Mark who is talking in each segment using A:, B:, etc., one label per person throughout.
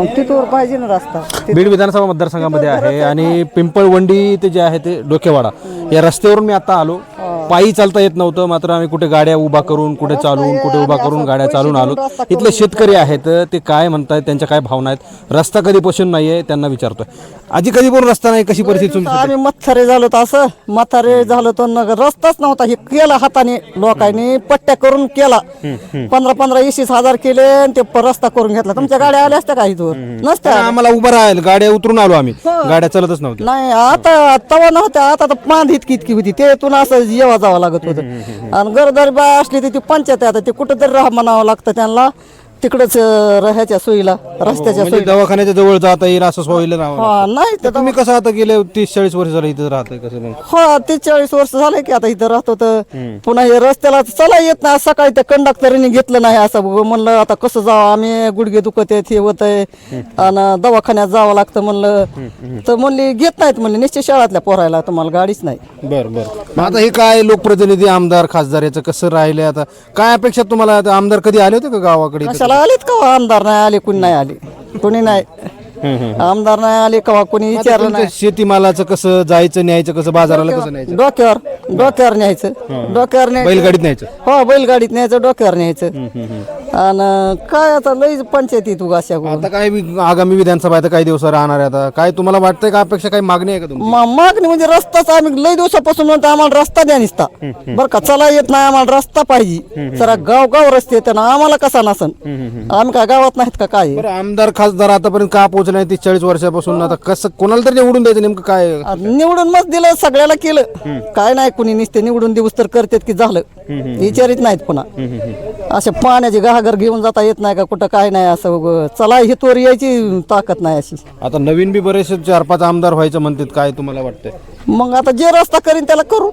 A: मग तिथवर पाहिजे ना रस्ता.
B: बीड विधानसभा मतदारसंघामध्ये आहे आणि पिंपळवंडी ते जे आहे ते डोकेवाडा. या रस्त्यावरून मी आता आलो. पायी चालता येत नव्हतं. मात्र आम्ही कुठे गाड्या उभा करून कुठे चालून कुठे उभा करून गाड्या चालून आलो इथले शेतकरी आहेत ते काय म्हणतायत त्यांच्या काय भावना आहेत? रस्ता कधीपासून नाही आहे त्यांना विचारतोय. आजी कधी पण रस्ता नाही कशी परिस्थिती तुमची?
A: आम्ही मथारे झालो तर असं. म्हातारे झालो तर नग रस्ताच नव्हता हे केला हाताने लोकांनी पट्ट्या करून केला. पंधरा पंधरा वीस वीस हजार केले आणि ते प- रस्ता करून घेतला. तुमच्या गाड्या आल्या असत्या का इथवर? नसत्या
B: आम्हाला उभं राहील गाड्या उतरून आलो आम्ही. गाड्या चालतच नव्हत्या.
A: नाही आता तवा नव्हत्या आता तर पांद इतकी इतकी होती. ते तुला असं जावं लागत होतं. आणि गरदारी बाय असली तर ती पंचायत आहे आता ते कुठं तरी राहा म्हणावं लागतं त्यांना. तिकडच राहायच्या सोयीला रस्त्याच्या
B: म्हणजे दवाखान्याच्या जवळ जाता येईल असं सोयीला राहावं
A: हा नाही तर
B: तुम्ही कसं आता गेले तीस चाळीस वर्ष झालं इथं राहतंय कसं मग
A: हो ते चाळीस वर्ष झाले की आता इथं राहतो तर पुन्हा हे रस्त्याला चला येत नाही सकाळी त्या कंडक्टरने घेतलं नाही असं. ब- म्हणलं आता कसं जावं? आम्ही गुडघे दुखत आहेत हे होत आहे आणि दवाखान्यात जावं लागतं म्हणलं. तर म्हणली घेत नाहीत म्हणले निश्चित शाळातल्या पोरायला तुम्हाला गाडीच नाही.
B: बर बर. मग आता हे काय लोकप्रतिनिधी आमदार खासदार याचं कसं राहिले आता? काय अपेक्षा तुम्हाला? आता आमदार कधी आले होते का गावाकडे? इथं?
A: कशाला आलेत का आमदार नाही आले कुणी नाही आले. कुणी नाही. आमदार नाही आले का कुणी विचारलं नाही.
B: शेतीमालाचं कसं जायचं न्यायचं कसं बाजाराला कसं न्यायचं?
A: डोक्यावर. डोक्यावर न्यायचं. डोक्यावर न्यायचं.
B: बैलगाडीत न्यायचं?
A: हो बैलगाडीत न्यायचं डोक्यावर न्यायचं. आणि काय आता लई पंचायती तू अशा
B: आता काय वि- आगामी विधानसभा आहे तर काही दिवस राहणार आहे आता. काय तुम्हाला वाटतंय का अपेक्षा काही मागणी आहे का तुमची?
A: मा- मागणी म्हणजे रस्ताच आम्ही लई दिवसापासून म्हणतो आम्हाला रस्ता द्या निसता. बरं का चला येत नाही आम्हाला रस्ता पाहिजे. जरा गाव गाव रस्ते येते ना आम्हाला कसा नसन? आम्ही काय गावात नाहीत का काय?
B: बरं आमदार खासदार आतापर्यंत का पोहोचले नाही? तीस चाळीस वर्षापासून आता कसं कोणाला तरी निवडून द्यायचं नेमकं काय?
A: निवडून मग दिलं सगळ्याला केलं. काय नाही कुणी निसते निवडून दिवस तर करतात की झालं. विचारित नाहीत पुन्हा. अशा पाण्याची गागर घेऊन जाता येत नाही का कुठं काय नाही असं. चला हितवर यायची ताकद नाही अशी.
B: आता नवीन बी बरेचसे चार पाच आमदार व्हायचं म्हणतात काय तुम्हाला वाटतंय?
A: मग आता जे रस्ता करीन त्याला करू.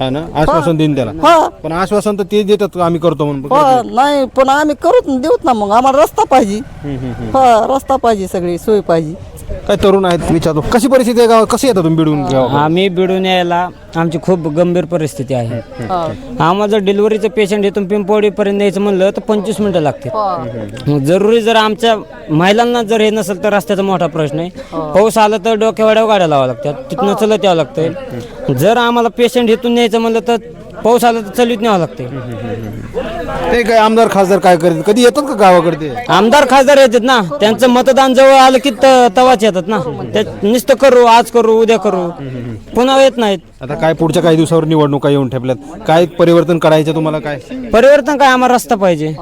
B: हा ना? आश्वासन देईन त्याला.
A: हा.
B: पण आश्वासन तर ते देतात आम्ही करतो म्हणून.
A: हो नाही पण आम्ही करूच ना, देऊत ना मग. आम्हाला रस्ता पाहिजे. हा रस्ता पाहिजे सगळी सोय पाहिजे.
B: काय तरुण आहेत विचारतो कशी परिस्थिती आहे गावात? कशी येतात तुम्ही बिडून? गावात
C: आम्ही बिडून यायला आमची खूप गंभीर परिस्थिती आहे. आम्हाला जर डिलिव्हरीचं पेशंट इथून पिंपवडीपर्यंत यायचं म्हणलं तर पंचवीस मिनिटं लागते मग जरुरी जर आमच्या महिलांना जर हे नसेल तर रस्त्याचा मोठा प्रश्न आहे. पाऊस आला तर डोक्यावाड्यावर गाड्या लावा लागतात. तिथनं चलत यावं लागतंय. जर आम्हाला पेशंट इथून न्यायचं म्हणलं तर पाऊस आला तर चलवीत न्यावं लागतंय
B: ते काय आमदार खासदार काय करतात? कधी येतात का गावाकडे ते?
C: आमदार खासदार येतात ना. त्यांचं मतदान जवळ आलं की त- तवाच येतात ना. ते नुसतं करू आज करू उद्या करू. पुन्हा येत नाहीत.
B: आता काय पुढच्या काही दिवसावर निवडणुका येऊन ठेपल्यात? काय परिवर्तन करायचं तुम्हाला काय?
C: परिवर्तन काय आम्हाला रस्ता पाहिजे.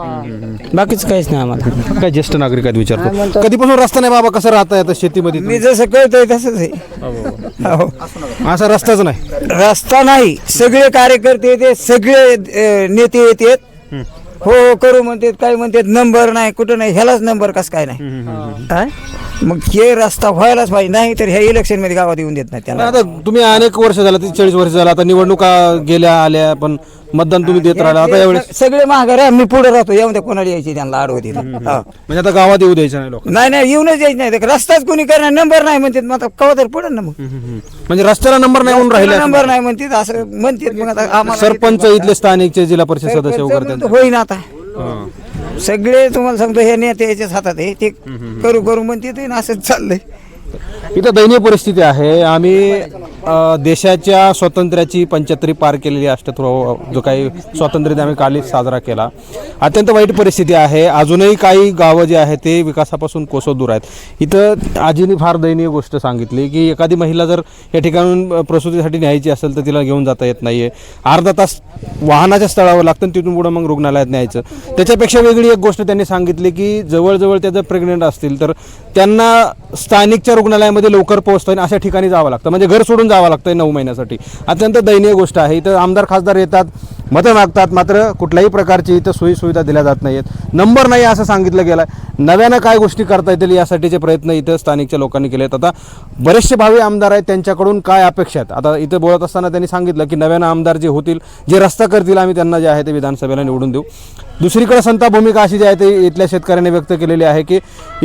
C: बाकीच काहीच नाही आम्हाला.
B: काय ज्येष्ठ नागरिक आहेत विचारतो. कधीपासून रस्ता नाही बाबा कसं राहता येतं शेतीमध्ये
D: मी जसं कळतोय तसंच आहे. हो.
B: असा रस्ताच नाही.
D: रस्ता नाही. सगळे कार्यकर्ते येते सगळे अ, नेते येतात हो हो करू म्हणतात काय म्हणतात नंबर नाही कुठं नाही ह्यालाच नंबर कस काय नाही. काय? मग हे रस्ता व्हायलाच पाहिजे. नाही तर ह्या इलेक्शनमध्ये गावात येऊन देत नाही त्यांना
B: आता तुम्ही अनेक वर्ष झाला तीस चाळीस वर्ष झाला आता निवडणुका गेल्या आल्या पण मतदान तुम्ही देत राहिला. आता यावेळेस
D: सगळे महागार आहे मी पुढे राहतो. येऊन द्या कोणाला यायची त्यांना आडवती
B: म्हणजे आता गावात येऊ द्यायचं नाही लोक
D: नाही नाही येऊनच यायची नाही. रस्ताच कोणी करणार नंबर नाही म्हणतात मग आता कवा तर पडेल ना मग.
B: म्हणजे रस्त्याला नंबर नाही म्हणून राहिले
D: नंबर नाही म्हणतात असं म्हणतात मग आता आम्हाला
B: सरपंच इथले स्थानिकचे जिल्हा परिषद सदस्य वगैरे.
D: होईना आता.
B: हां.
D: सगळे तुम्हाला सांगतो हे नेते याच्याच हातात आहे. ते करू करू म्हणते ते ना असंच चाललंय.
B: इथं दयनीय परिस्थिती आहे. आम्ही देशाच्या स्वातंत्र्याची पंच्याहत्तरी पार केलेली अष्टत्व जो काही स्वातंत्र्य दिन आम्ही कालच साजरा केला. अत्यंत वाईट परिस्थिती आहे. अजूनही काही गावं जे आहेत ते विकासापासून कोसो दूर आहेत. इथं आजीने फार दयनीय गोष्ट सांगितली की एखादी महिला जर या ठिकाणून प्रसूतीसाठी न्यायची असेल तर तिला घेऊन जाता येत नाही आहे अर्धा तास वाहनाच्या स्थळावर लागतं आणि तिथून पुढं मग रुग्णालयात न्यायचं. त्याच्यापेक्षा वेगळी एक गोष्ट त्यांनी सांगितली की जवळजवळ त्या जर प्रेग्नेंट असतील तर त्यांना स्थानिकच्या रुग्णालयामध्ये लवकर पोहोचता येईल अशा ठिकाणी जावं लागतं. म्हणजे घर सोडून जावं लागतं नऊ महिन्यासाठी. अत्यंत दयनीय गोष्ट आहे. इथं आमदार खासदार येतात मतं मागतात मात्र कुठल्याही प्रकारची इथं सोयीसुविधा दिल्या जात नाहीत नंबर नाही असं सांगितलं गेलं आहे नव्यानं काय गोष्टी करता येतील यासाठीचे प्रयत्न इथं स्थानिकच्या लोकांनी केले आहेत आता बरेचसे भावी आमदार आहेत त्यांच्याकडून काय अपेक्षा आहेत? आता इथं बोलत असताना त्यांनी सांगितलं की नव्यानं आमदार जे होतील जे रस्ता करतील आम्ही त्यांना जे आहे ते विधानसभेला निवडून देऊ. दुसरीकडे संता भूमिका अशी जी आहे ते इथल्या शेतकऱ्यांनी व्यक्त केलेली आहे की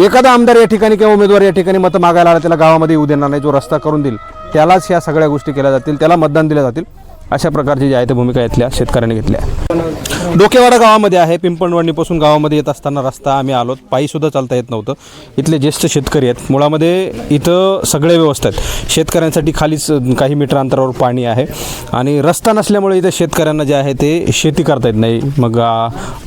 B: एखादा आमदार या ठिकाणी किंवा उमेदवार या ठिकाणी मतं मागायला आला त्याला गावामध्ये येऊ देणार नाही जो रस्ता करून देईल. त्यालाच ह्या सगळ्या गोष्टी केल्या जातील त्याला मतदान दिल्या जातील अशा प्रकारची जी आहे ते भूमिका इथल्या शेतकऱ्यांनी घेतल्या डोकेवाडा गावामध्ये आहे. पिंपणवडणीपासून गावामध्ये येत असताना रस्ता आम्ही आलो. पायीसुद्धा चालता येत नव्हतं. इथले ज्येष्ठ शेतकरी आहेत. मुळामध्ये इथं सगळे व्यवस्था आहेत. शेतकऱ्यांसाठी खालीच काही मीटर अंतरावर पाणी आहे. आणि रस्ता नसल्यामुळे इथं शेतकऱ्यांना जे आहे ते शेती करता येत नाही. मग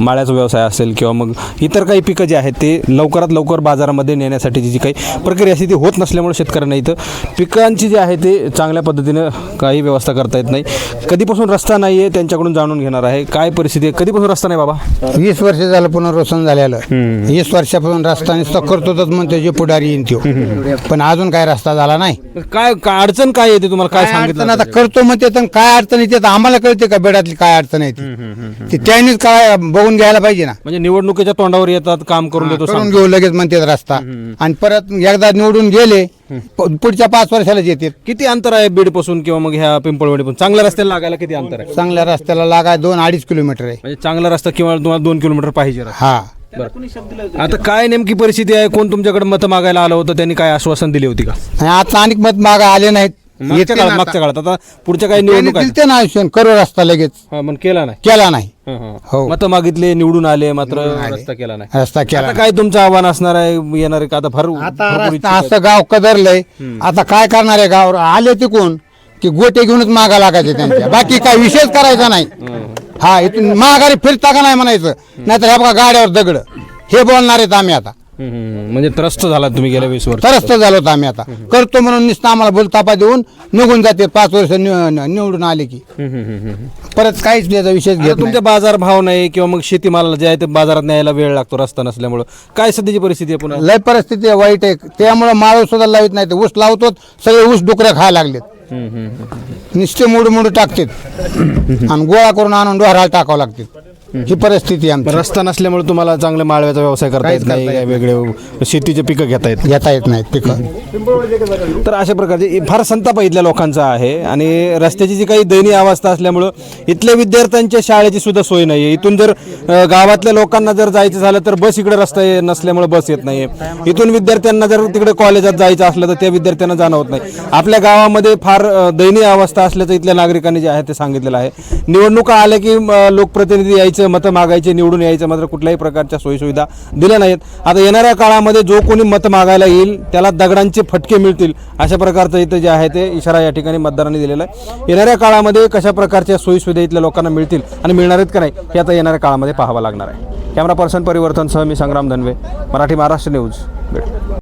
B: माळ्याचा व्यवसाय असेल किंवा मग इतर काही पिकं जे आहेत ते लवकरात लवकर बाजारामध्ये नेण्यासाठीची जी काही प्रक्रिया असते ती होत नसल्यामुळे शेतकऱ्यांना इथं पिकांची जी आहे ते चांगल्या पद्धतीनं काही व्यवस्था करता येत नाही. कधीपासून रस्ता नाही आहे त्यांच्याकडून जाणून घेणार आहे. काय परिस्थिती आहे कधीपासून रस्ता नाही बाबा?
E: वीस वर्ष झालं पुनर्वसन झालेलं. वीस वर्षापासून रस्ता नुसतं करतोच म्हणतो जे पुढारी येईन तो पण अजून काय रस्ता झाला नाही.
B: काय काय अडचण काय येते तुम्हाला? काय सांगितलं
E: आता करतो म्हणते तर काय अडचण येते तर आम्हाला कळते का बेडातली काय अडचण आहे ती? त्यांनीच काय बघून घ्यायला पाहिजे ना.
B: म्हणजे निवडणुकीच्या तोंडावर येतात काम करून देतो
E: करून. घेऊ लगेच म्हणते रस्ता. आणि परत एकदा निवडून गेले प- पुढच्या पाच वर्षालाच येते
B: किती अंतर आहे बीडपासून किंवा मग ह्या पिंपळवाडी पासून चांगल्या रस्त्याला लागायला किती अंतर आहे?
E: चांगल्या रस्त्याला लागाय दोन अडीच किलोमीटर आहे.
B: म्हणजे चांगला रस्ता किंवा तुम्हाला दोन किलोमीटर पाहिजे रस्ता.
E: हा.
B: बरं. आता काय नेमकी परिस्थिती आहे? कोण तुमच्याकडे मतं मागायला आलं होतं? त्यांनी काय आश्वासन दिली होती का?
E: आणि आता अनेक मत मागा आले नाहीत.
B: मागच्या काळात मागच्या
E: आता.
B: काळात. आता पुढच्या काही निवडणूक आहेत.
E: दिलते ना आयुष्य करू रस्ता लगेच.
B: हा, पण केला नाही.
E: केला नाही.
B: हं. मतं मागितले निवडून आले मात्र रस्ता केला नाही.
E: रस्ता केला
B: आता काय तुमचं आव्हान असणार आहे? येणार आहे का आता भर
E: आता
B: भरपूर
E: रस्ता
B: इच्छुक आहेत.
E: असं गाव कदरलंय. आता काय करणार आहे गाव? आले ते कोण की गोटे घेऊनच मागा लागायचे त्यांच्या. बाकी काय विषयच करायचा नाही. हा इथून माघारी फिरता का नाही म्हणायचं. नाहीतर ह्या बघा गाड्यावर दगड. हे बोलणार आहेत आम्ही आता.
B: म्हणजे त्रस्त झाला तुम्ही गेल्या वीस वर्ष.
E: तरस्त झालो होतो आम्ही आता. करतो म्हणून नुसतं आम्हाला बोलतापा देऊन निघून जाते पाच वर्ष निव- निवडून आले की. परत काहीच त्याचा विषय
B: आता
E: घेत नाही.
B: तुमच्या बाजार भाव नाही किंवा मग शेतीमालाला जे आहे ते बाजारात न्यायला वेळ लागतो रस्ता नसल्यामुळं. काय सध्याची परिस्थिती आहे पुन्हा?
E: लय परिस्थिती आहे, वाईट आहे. त्यामुळे माळव सुद्धा लावित नाही. ऊस लावतो सगळे ऊस डुकऱ्या खायला लागलेत.
B: हं, हं, हं.
E: नुसते मोड मोड टाकतात आणि गोळा करून आणून डोहराला टाकावं लागते ही परिस्थिती आमची.
B: रस्ता नसल्यामुळे तुम्हाला चांगले माळव्याचा व्यवसाय करता येत
E: काहीच
B: नाही
E: करता
B: वेगळे शेतीचे पिकं घेता येत
E: घेता येत नाहीत पिकं.
B: तर अशा प्रकारचे फार संताप इथल्या लोकांचा आहे आणि रस्त्याची जी काही दयनीय अवस्था असल्यामुळं इथल्या विद्यार्थ्यांच्या शाळेची सुद्धा सोय नाही आहे इथून जर अ, गावातल्या लोकांना जर जायचं झालं तर बस इकडे रस्ता ये- नसल्यामुळे बस येत नाही इथून विद्यार्थ्यांना जर तिकडे कॉलेजात जायचं असलं तर त्या विद्यार्थ्यांना जाणं होत नाही. आपल्या गावामध्ये फार अ, दयनीय अवस्था असल्याचं इथल्या नागरिकांनी जे आहे ते सांगितलेलं आहे. निवडणुका आल्या की लोकप्रतिनिधी यायचं मतं मागायचे निवडून यायचं मात्र कुठल्याही प्रकारच्या सोयीसुविधा दिल्या नाहीत. आता येणाऱ्या काळामध्ये जो कोणी मतं मागायला येईल त्याला दगडांचे फटके मिळतील अशा प्रकारचं इथं जे आहे ते इशारा या ठिकाणी मतदारांनी दिलेला आहे. येणाऱ्या काळामध्ये कशा प्रकारच्या सोयीसुविधा इथल्या लोकांना मिळतील आणि मिळणार आहेत का नाही हे आता येणाऱ्या काळामध्ये पाहावं लागणार आहे. कॅमेरा पर्सन परिवर्तनसह मी संग्राम धनवे मराठी महाराष्ट्र न्यूज भेट